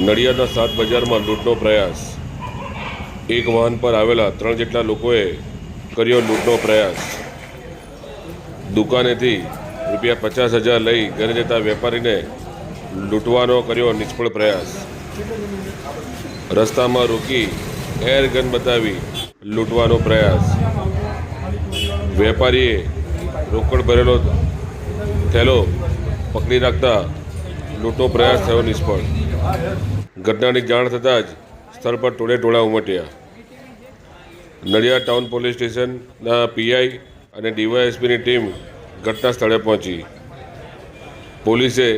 નડિયાદના સાત બજારમાં લૂંટનો પ્રયાસ. એક વાહન પર આવેલા ત્રણ જેટલા લોકોએ કર્યો લૂંટનો પ્રયાસ. દુકાનેથી રૂપિયા પચાસ હજાર લઈ ઘરે જતા વેપારીને લૂંટવાનો કર્યો નિષ્ફળ પ્રયાસ. રસ્તામાં રોકી એર ગન બતાવી લૂંટવાનો પ્રયાસ. વેપારીએ રોકડ ભરેલો થેલો પકડી રાખતા લૂંટનો પ્રયાસ થયો નિષ્ફળ. ઘટનાની જાણ થતાં જ સ્થળ પર ટોળે ટોળા ઉમટ્યા. નડિયાદ ટાઉન પોલીસ સ્ટેશનના પીઆઈ અને ડીવાયએસપીની ટીમ ઘટના સ્થળે પહોંચી. પોલીસે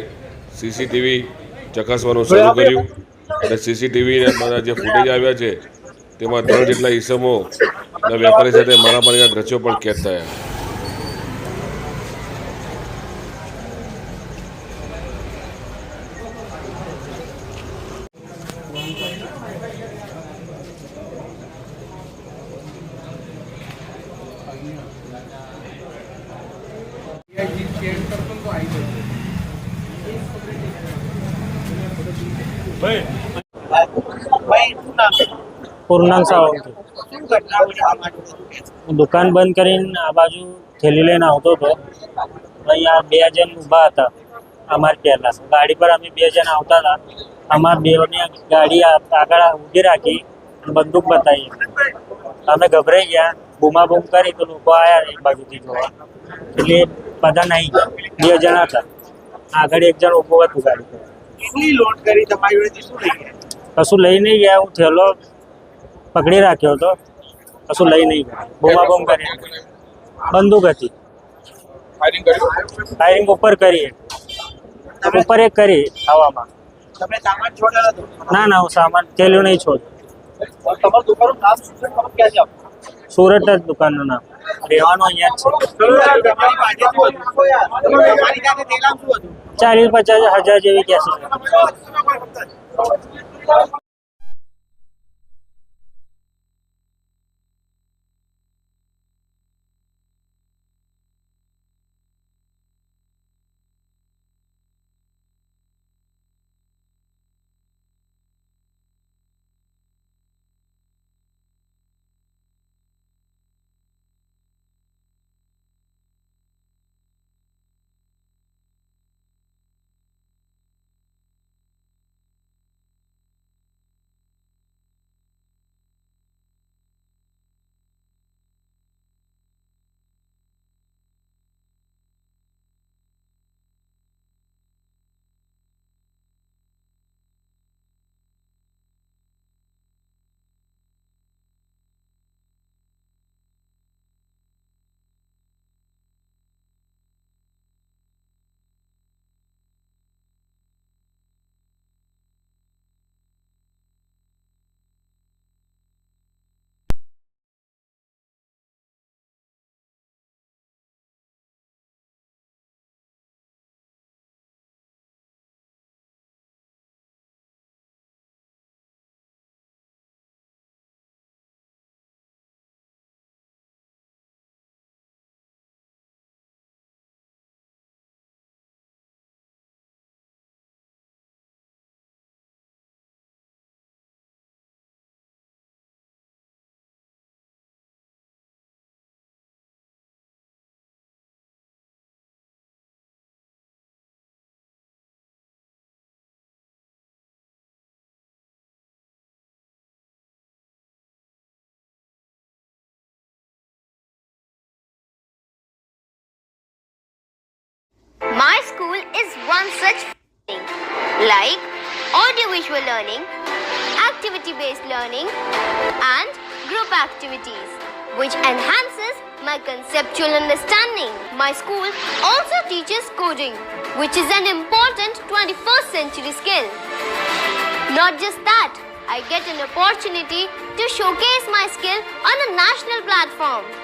સીસીટીવી ચકાસવાનું શરૂ કર્યું અને સીસીટીવીના જે ફૂટેજ આવ્યા છે તેમાં ત્રણ જેટલા ઈસમોના વેપારી સાથે મારામારીના દ્રશ્યો પણ કેદ થયા. દુકાન બંધ કરીને આ બાજુ થેલી લઈને આવતો હતો. અહીંયા બે જણ ઊભા હતા. અમારી પહેલા. ગાડી પર અમે બે જણ આવતા હતા. અમારા બેઓની ગાડી આગળ ઊભી રાખી બંદૂક બતાવી. અમે ગભરાઈ ગયા. બૂમા બૂમ કરી તો લોકો આવ્યા એક બાજુથી જોવા. એટલે બધા નહીં બે જણ હતા. આગળ એક જણ ઊભો હતું ગાડી કેટલી લોડ કરી તમારી જોડેથી શું લઈ ગયા? કશું લઈ નહીં ગયા. હું થેલો પકડી રાખ્યો હતો. કશું લઈ નહીં ગયા. બૂમા બૂમ કરી બંદૂક હતી. ફાયરિંગ ઉપર? કરી ઉપર એક કરી હવામાં તમે સામાન છોડેલો ના ના હું સામાન થેલ્યું નહીં છોડ તમારું દુકાનનું નામ શું છે? તમે ક્યાં છે આપ? સુરત જ દુકાનનું. નામ રહેવાનું અહીંયા છે. ચાલીસ પચાસ હજાર જેવી કેસી My school is one such thing like audiovisual learning, activity based learning, and group activities, which enhances my conceptual understanding. My school also teaches coding, which is an important 21st century skill. Not just that, I get an opportunity to showcase my skill on a national platform.